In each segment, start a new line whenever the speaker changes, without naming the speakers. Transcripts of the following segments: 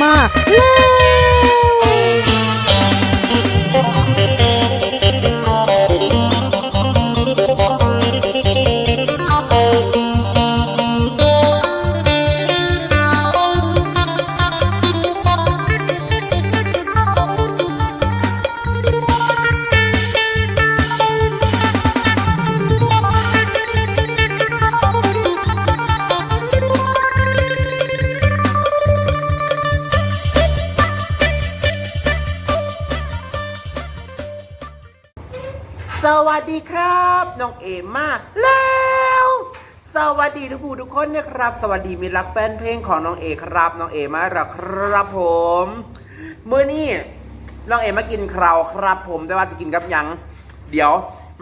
ม สวัสดีครับน้องเอมาแล้ว สวัสดีทุกผู้ทุกคนนะครับ สวัสดีมิรักแฟนเพลงของน้องเอครับ น้องเอมาแล้วครับผมเมื่อนี้น้องเอมากินคราวครับ ผมแต่ว่าจะกินกับยัง เดี๋ยว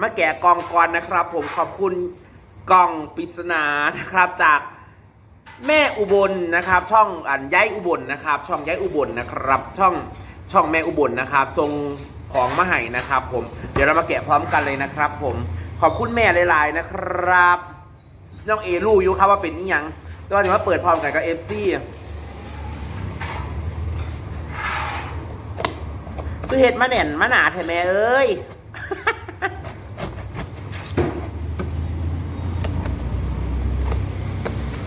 มาแกะกล่องก่อนนะครับ ผมขอบคุณกล่องปริศนานะครับจากแม่อุบลนะครับ ช่องอันย้ายอุบลนะครับ ช่องย้ายอุบลนะครับ ช่องช่องแม่อุบลนะครับทรง ของมาให้นะครับผมเดี๋ยวเรามาแกะพร้อมกันเลยนะครับ ผมขอบคุณแม่หลายๆนะครับน้องเอรู้อยู่ครับว่าเป็นนี่ยังต่ว่าเดี๋ยวมาเปิดพร้อมกันกับเอฟซีคือเห็ดมาแหน่นมาหนาแท้แม่เอ้ย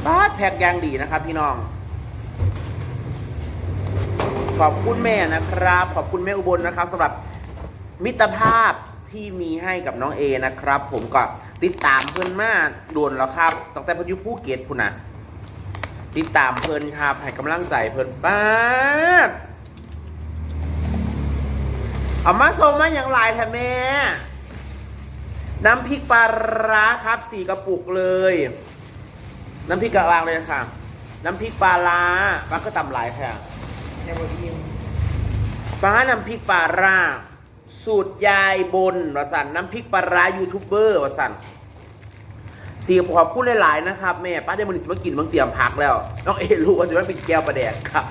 บ้าแพ็กยางดีนะครับพี่น้อง อบคุณแม่นะครับ ขอบคุณแม่อุบลนะครับสำหรับมิตรภาพที่มีให้กับน้องเอนะครับ ผมก็ติดตามเพื่อนมากโดนแล้วครับตั้งแต่พยุภูเก็ตพุ่นะติดตามเพื่อนครับให้กำลังใจเพื่อนป้าเอามาส่งมาอย่างไรแท้แม่น้ำพริกปลาร้าครับสี่กระปุกเลย น้ำพริกกระวางเลยค่ะ น้ำพริกปลาร้าปลาก็ตำหลายค่ะ
แค่บอิ่ม
ปลาน้ำพริกปลาร้าสูตรยายบนวสันน้ำพริกปลาร้ายูทูบเบอร์วสันสีขอบคุณหลายๆนะครับแม่ป้าได้มันจะมากินบางเตรียมพักแล้วน้องเอรู้ว่าจะว่าเป็นแก้วปลาแดกครับ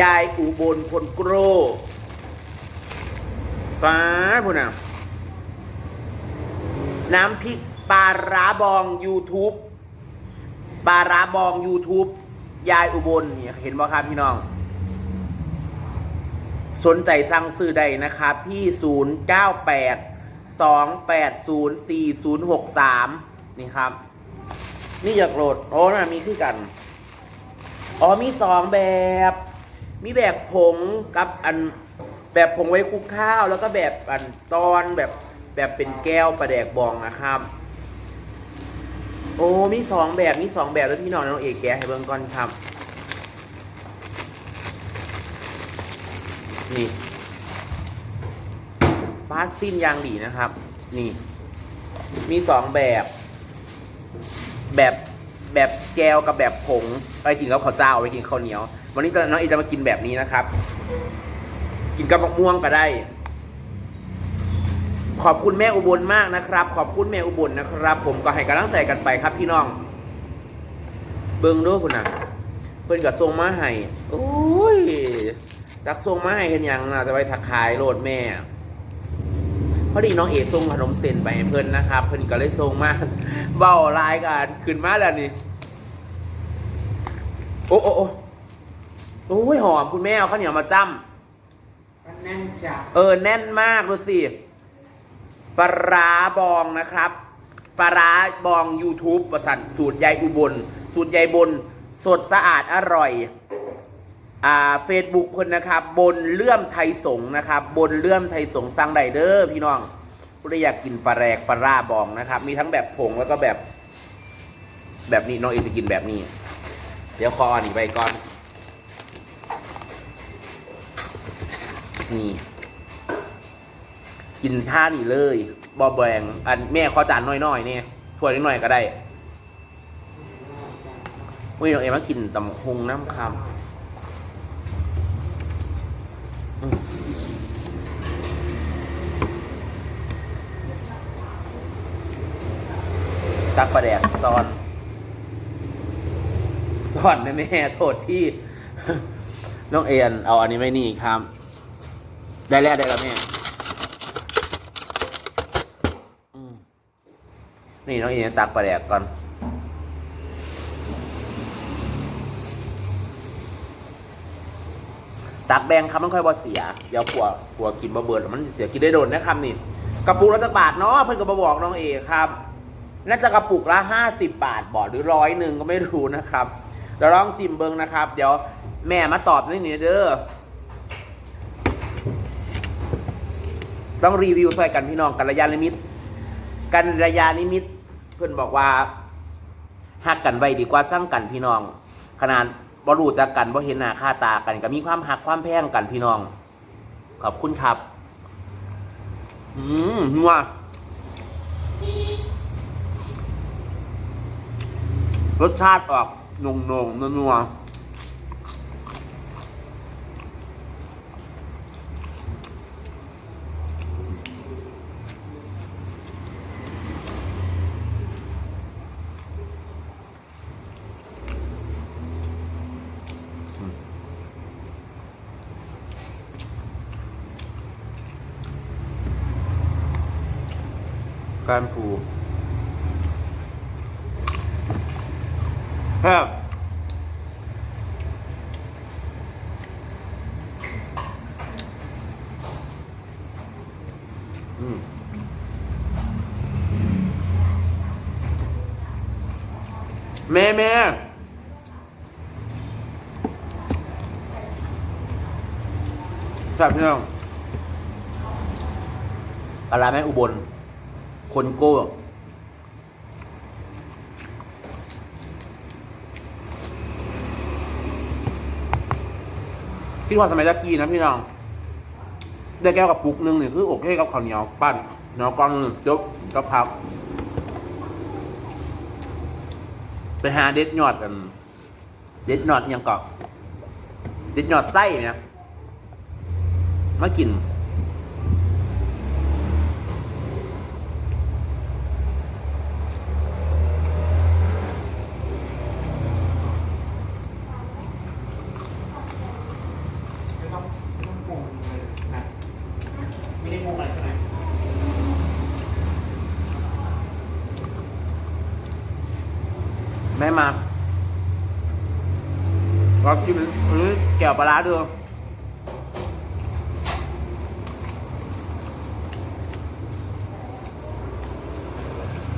ยายอูบนคนโกรป้าพูดนะน้ำพริกปลาร้าบอง YouTube ปลาร้าบอง YouTube ยายอุบลเนี่ยเห็นบ่ครับพี่น้อง สนใจสั่งซื้อได้นะครับ ที่ 098 280 4063 นี่ครับ นี่อยากโหลดโอ้นะมีคือกัน อ๋อมีสองแบบ มีแบบผงกับอันแบบผงไว้คลุกข้าว แล้วก็แบบอันตอนแบบแบบเป็นแก้วประแดกบองนะครับ โอ้ มีสองแบบมีสองแบบแล้วพี่น้องน้องเอกแกะให้เบิ่งก่อนครับ นี่พาสซินยางดีนะครับ นี่ มีสองแบบ แบบแบบแก้วกับแบบผงไปกินกับข้าวเจ้าไปกินข้าวเหนียว วันนี้น้องเอกจะมากินแบบนี้นะครับ กินกับมะม่วงก็ได้ ขอบคุณแม่อุบลมากนะครับ ขอบคุณแม่อุบลนะครับ ผมก็ให้กำลังใจกันไปครับพี่น้อง เบิ้งด้วยคุณนะเพื่อนกับทรงมาให้โอ้ยจักทรงมาให้เห็นยังนะจะไปถักขายโหลดแม่พอดีน้องเอกส่งขนมเส้นไปให้เพื่อนนะครับ เพื่อนก็เลยส่งมาเบาลายกันขึ้นมาแล้วนี่โอ้โอ้โอ้โอ้ยหอมคุณแม่เอาข้าวเหนียวมาจ้ำ
มันแน่นจัด
เออแน่นมากดูสิ ปลาร้าบองนะครับปลาร้าบอง YouTube ประสันสูตรยายอุบล สูตรยายบน สดสะอาดอร่อย อ่าเฟซบุ๊กเพิ่นนะครับ บนเลื่อมไทยสงนะครับ บนเลื่อมไทยสงฆ์สั่งไดเดอร์พี่น้องผู้ใดอยากกินปลาแรกปลาร่าบองนะครับ มีทั้งแบบผงแล้วก็แบบ แบบนี้น้องเอจะกินแบบนี้ เดี๋ยวคออันนี้ไปก่อน นี่ กินท่านี่เลยบอแบงอันแม่ขอจานน้อยๆเนี่ยถ้วยน้อยๆก็ได้วันนี้น้องเอ็มมากินตำบักฮงน้ำคำตักประแดกตอนตอนนะแม่โทษที่ น้องเอ็นเอาอันนี้ไม่นี่ครับ ได้แล้วได้แล้วแม่อืม นี่น้องเอ็นตักประแดกก่อน ตักแบงครับมันค่อยบ่เสีย เดี๋ยวกลัวกลัวกินบ่เบิดแล้วมันเสียกินได้โดนนะครับนี่กระปุกละจักบาทเนาะเพิ่อนก็มาบอกน้องเอครับน่าจะกระปุกละห้าสิบบาทบอดหรือร้อยหนึ่งก็ไม่รู้นะครับเดี๋ยวลองซิมเบิงนะครับ เดี๋ยวแม่มาตอบนี่นี่เด้อต้องรีวิวใส่กันพี่น้องกันระยานิมิตกันระยานิมิต เพื่อนบอกว่าหักกันไว้ดีกว่าสร้างกันพี่น้อง ขนาดบ่รู้จักกันบ่เห็นหน้าค่าตากันก็มีความหักความแพงกันพี่น้อง ขอบคุณครับ อืมนัวรสชาติออกนงนงๆนัว การผูครับอืมแม่แม่ครับพี่น้องปลาร้าแม่อุบล คนโก้ที่ว่าสมัยตะกี้นะพี่น้องได้แก้วกับปุกหนึงเนี่ยคือโอเคกับข้าวเหนียวปั้นเหนียวก้องนึงจบกับผัก ไปหาเด็ดยอดกัน เด็ดยอดอยังกอนเด็ดยอดไส้เนี่ยมากิน
ไม่ต้องไม่ต้องปรุงเลยนะไม่ได้ปรุงอะไรใช่ไหม
แม่มา ก็กินอันนี้แก้วปลาร้าด้วย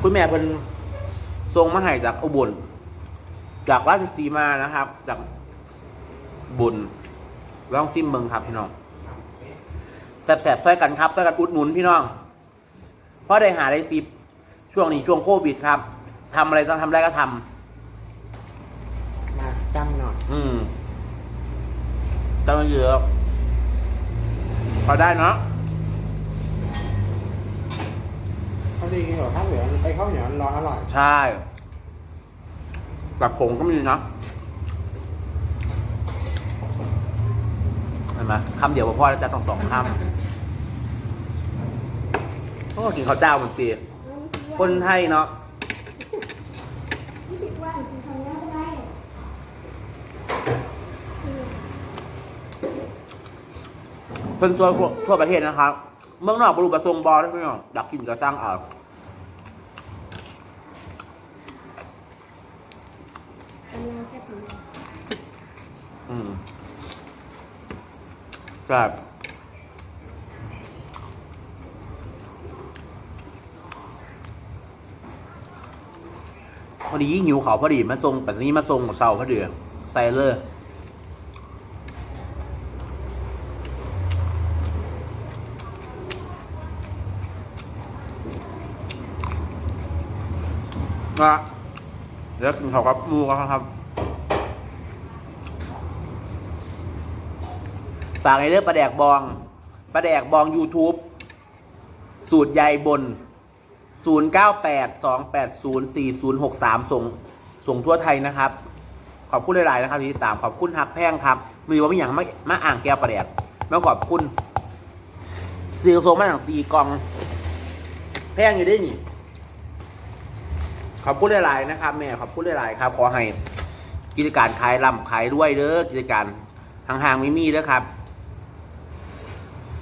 คุณแม่เป็นทรงมาให้จากอุบล จากราชสีมานะครับ จากบุญลองซิมเบิงครับพี่น้องแสบๆใส่กันครับใส่กันอุดหนุนพี่น้องเพราะได้หาได้ซิปช่วงนี้ช่วงโควิดครับทำอะไรต้องทำได้ก็ทำ
มา อย
อืมจำนวนเยอะพอได้เนาะ
เขาดีกินกับข้าวเหนียวไอ้ข้าวเหนียวร้อนอร่อย
ใช่แบบผงก็มีนะเห็นไหมคำเดียวพอแล้วจะต้องสองคำโอ้กินข้าวเจ้าเหมือนตีคนไทยเนาะ
รู้สึกว่าถึงทำได้ไม่ได้
เพิ่นทั่วทั่วประเทศนะครับ เมืองนอกบรูประทรงบอลได้ไหมน้องดักกินก็สร้างเอาอืมแซ่บพอดีหิวเขาพอดีมาส่งแบบนี้มาส่งเสาพอดี ใส่เลยนะเดี๋ยวกินข้าวกับหมูกันครับฝากในเรื่องปลาแดกบองปลาแดกบอง YouTube สูตรใยบน 0982804063 ส่ง ส่งทั่วไทยนะครับ ขอบคุณหลายๆนะครับที่ติดตามขอบคุณฮักแพงครับมือว่าไม่อย่างมามาอ่างแก้วปลาแดกแล้วขอบคุณซีลโซมาอย่างซีกอง แพงอยู่ด้วยนี่ขอบคุณหลาย ๆ นะครับ แม่ขอบคุณหลาย ๆ ครับ ขอให้กิจการขายลำขายรวยเด้อกิจการห่างๆไม่มีเด้อครับ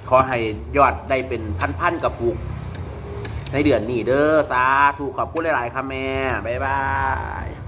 ขอให้ยอดได้เป็นพัน ๆ กับปุก ในเดือนนี้เด้อสาธุขอบคุณหลาย ๆ ครับแม่ บ๊ายบาย